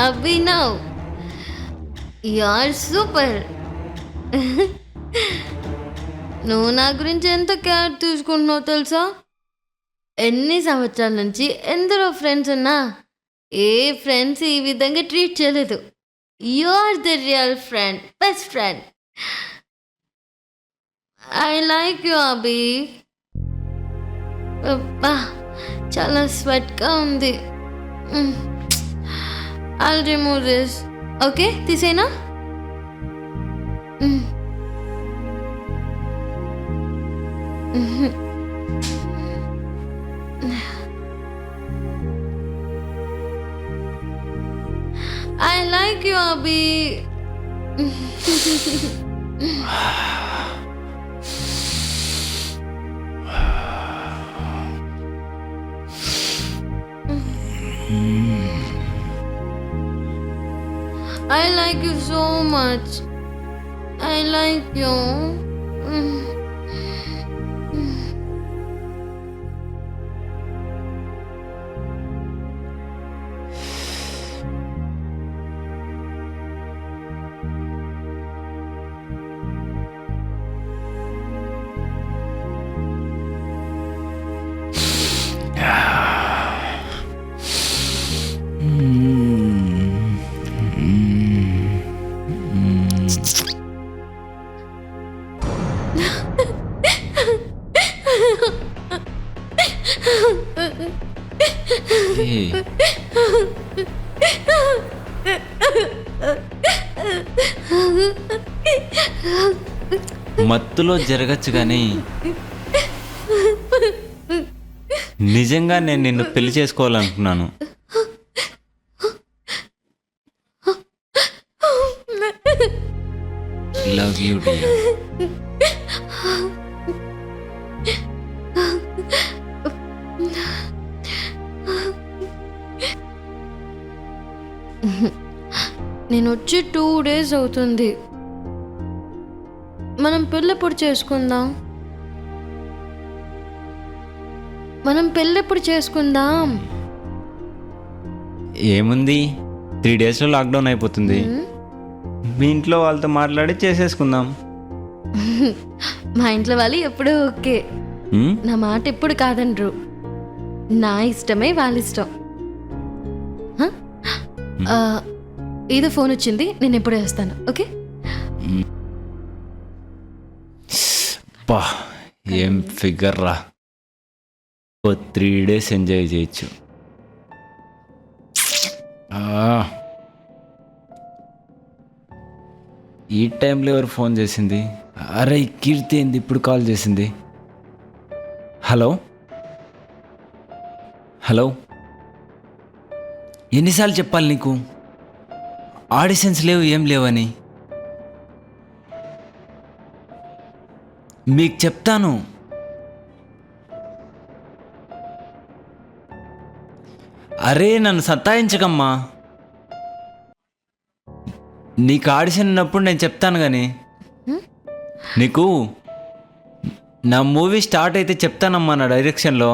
அபினவ் யார் சூப்பர் నువ్వు నా గురించి ఎంత కేర్ తీసుకుంటున్నావు తెలుసా? ఎన్ని సంవత్సరాల నుంచి ఎందరో ఫ్రెండ్స్ ఉన్నా ఏ ఫ్రెండ్స్ ఈ విధంగా ట్రీట్ చేయలేదు. You are the real friend best friend I like you Abhi అబ్బా చాలా స్వెట్గా ఉంది. ఐల్ రిమూవ్ దిస్ ఓకే తీసేనా? I like you, Abhi. I like you so much. I like you. మత్తులో జరగచ్చు కానీ నిజంగా నేను నిన్ను పెళ్ళి చేసుకోవాలనుకున్నాను. లవ్ యూ డియర్ నేను వచ్చి టూ డేస్ అవుతుంది. మనం పెళ్ళెప్పుడు చేసుకుందాం? మనం పెళ్ళెప్పుడు చేసుకుందాం? ఏముంది? త్రీ డేస్లో లాక్డౌన్ అయిపోతుంది. మీ ఇంట్లో వాళ్ళతో మాట్లాడి చేసేసుకుందాం. మా ఇంట్లో వాళ్ళు ఎప్పుడూ ఓకే. ఉమ్? నా మాట ఎప్పుడు కాదనరు. నా ఇష్టమే వాళ్ళ ఇష్టం. హ? ఆ, ఏదో ఫోన్ వచ్చింది నేను ఎప్పుడే వస్తాను. ఓకే? అబ్బా ఏం ఫిగర్ రా. ఓ త్రీ డేస్ ఎంజాయ్ చేయొచ్చు. ఈ టైంలో ఎవరు ఫోన్ చేసింది? అరే కీర్తి ఏంది? ఇప్పుడు కాల్ చేసింది. హలో హలో ఎన్నిసార్లు చెప్పాలి నీకు? ఆడిషన్స్ లేవు ఏం లేవని? మీకు చెప్తాను. అరే నన్ను సతాయించకమ్మా నీకు ఆడిషన్ ఉన్నప్పుడు నేను చెప్తాను కానీ నీకు నా మూవీ స్టార్ట్ అయితే చెప్తానమ్మా నా డైరెక్షన్లో?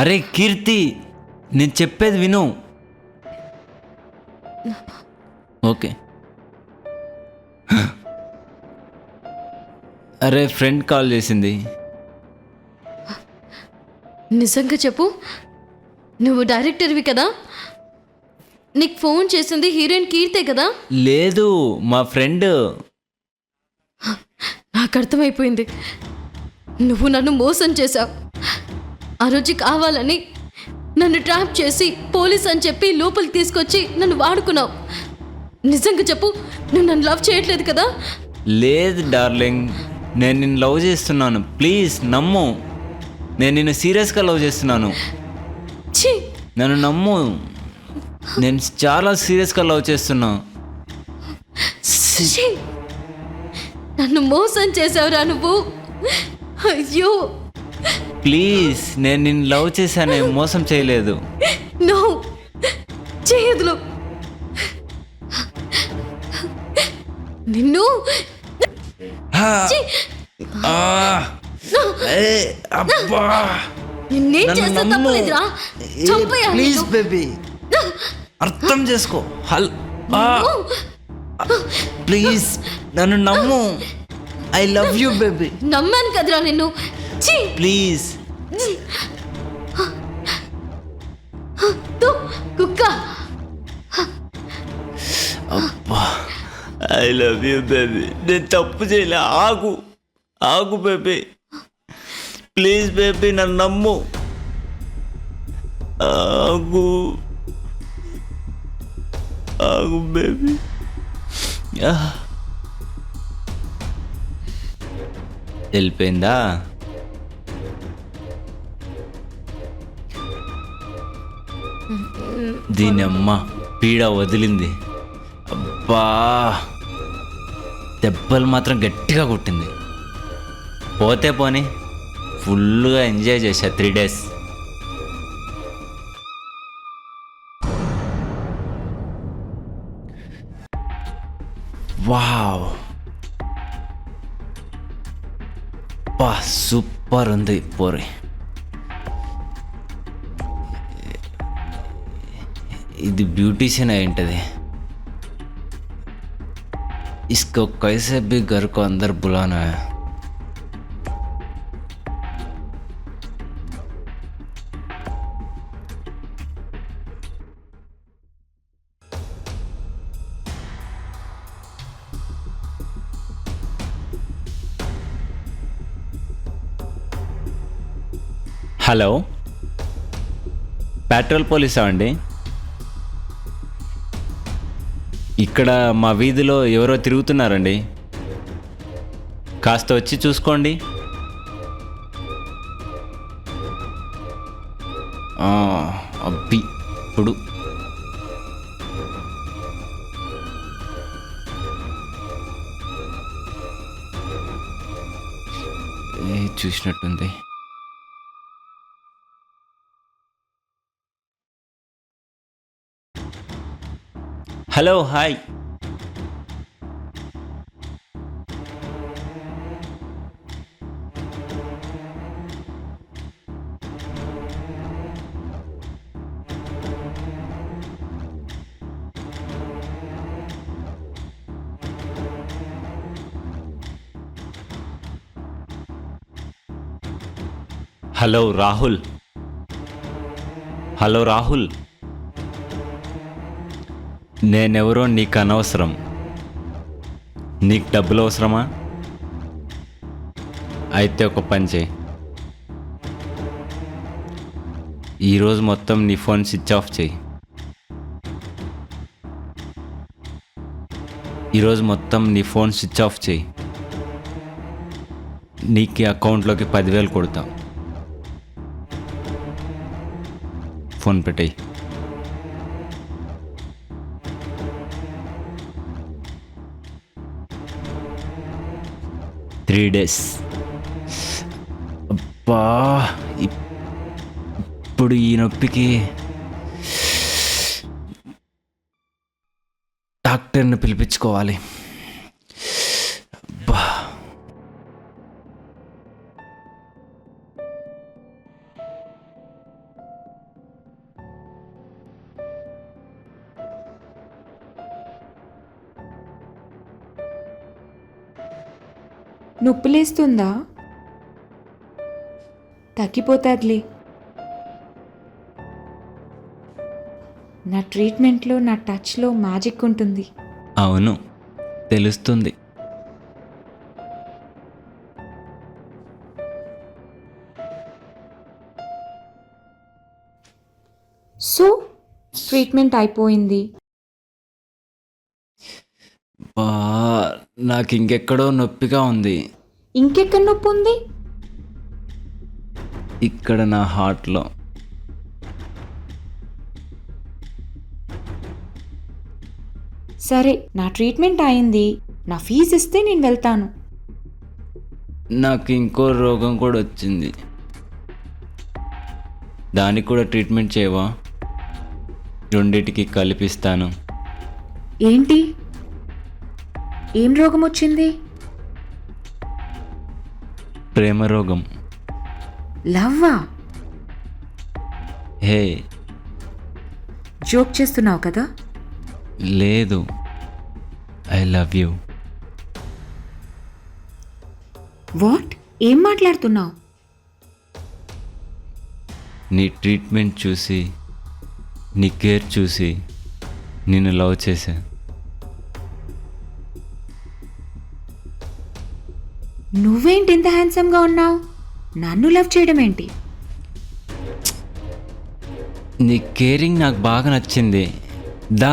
అరే కీర్తి నేను చెప్పేది విను. ఓకే. అరే ఫ్రెండ్ కాల్ చేసింది. నిజంగా చెప్పు. నువ్వు డైరెక్టర్వి కదా? నీకు ఫోన్ చేసింది హీరోయిన్ కీర్తే కదా? లేదు మా ఫ్రెండ్ నాకు అర్థమైపోయింది. నువ్వు నన్ను మోసం చేశావు. ఆ రోజు కావాలని నన్ను ట్రాప్ చేసి పోలీస్ అని చెప్పి లోపలికి తీసుకొచ్చి నన్ను వాడుకున్నావు. నిజంగా చెప్పు నువ్వు నన్ను లవ్ చేయట్లేదు కదా? లేదు డార్లింగ్ నేను నిన్ను లవ్ చేస్తున్నాను. ప్లీజ్ నమ్ము. నేను నిన్ను సీరియస్గా లవ్ చేస్తున్నాను. నన్ను నమ్ము. నేను చాలా సీరియస్గా లవ్ చేస్తున్నా. నన్ను మోసం చేసావురా నువ్వు. అయ్యో! ప్లీజ్ నేను నిన్ను లవ్ చేశాను మోసం చేయలేదు. నో! చేయదులు నిన్ను! అబ్బా. నిన్నేం నన్ను చేస్తా నమ్ము. తప్పలేదురా. చంపేయాలి ప్లీజ్. బేబీ. అర్థం చేసుకో. హల్. ప్లీజ్ నన్ను నమ్ము. I love you baby. నమ్మాను కదరా నిన్ను. ప్లీజ్. కుక్క. అబ్బా. ఐ లవ్ యూ బేబీ నేను తప్పు చేయలే. ఆగు. ఆగు బేబీ ప్లీజ్ బేబీ నన్ను నమ్ము. ఆగు. ఆగు బేబీ వెళ్ళిపోయిందా? దీని అమ్మ పీడ వదిలింది. అబ్బా. దెబ్బలు మాత్రం గట్టిగా కొట్టింది. పోతే పోని ఫుల్గా ఎంజాయ్ చేశా త్రీ డేస్. వావ్. బా సూపర్ ఉంది పోరి. ఇది బ్యూటీషియన్ అయి ఉంటుంది. इसको कैसे भी घर को अंदर बुलाना है హలో పెట్రోల్ పోలీసా అండి ఇక్కడ మా వీధిలో ఎవరో తిరుగుతున్నారండి. కాస్త వచ్చి చూసుకోండి. అబ్బి ఇప్పుడు. ఏ చూసినట్టుంది. Hello hi. Hello Rahul. Hello Rahul. నేనెవరో నీకు అనవసరం నీకు డబ్బులు అవసరమా అయితే ఒక పని చేయి. ఈరోజు మొత్తం నీ ఫోన్ స్విచ్ ఆఫ్ చేయి. ఈరోజు మొత్తం నీ ఫోన్ స్విచ్ ఆఫ్ చేయి. నీకు అకౌంట్లోకి పదివేలు కొడతాం. ఫోన్ పెట్టేయి. త్రీ డేస్ అబ్బా ఇప్పుడు ఈ నొప్పికి డాక్టర్ని పిలిపించుకోవాలి. నొప్పిలేస్తుందా? తగ్గిపోతుందిలే. నా ట్రీట్మెంట్లో నా టచ్లో మ్యాజిక్ ఉంటుంది. అవును తెలుస్తుంది. సో ట్రీట్మెంట్ అయిపోయింది బా నాకు ఇంకెక్కడో నొప్పిగా ఉంది. ఇంకెక్కడ నొప్పి ఉంది? ఇక్కడ నా హార్ట్లో. సరే నా ట్రీట్మెంట్ అయింది. నా ఫీజు ఇస్తే నేను వెళ్తాను. నాకు ఇంకో రోగం కూడా వచ్చింది. దానికి కూడా ట్రీట్మెంట్ చేయవా? రెండిటికి కల్పిస్తాను. ఏంటి? ఏం రోగం వచ్చింది? ప్రేమ రోగం. లవ్వా? హే. జోక్ చేస్తున్నావు కదా? లేదు. I love you. వాట్? ఏం మాట్లాడుతున్నావు? నీ ట్రీట్మెంట్ చూసి నీ కేర్ చూసి నిన్ను లవ్ చేశా. నువ్వేంటి ఇంత హ్యాండ్సమ్గా ఉన్నావు? నన్ను లవ్ చేయడం ఏంటి నీ కేరింగ్ నాకు బాగా నచ్చింది. దా.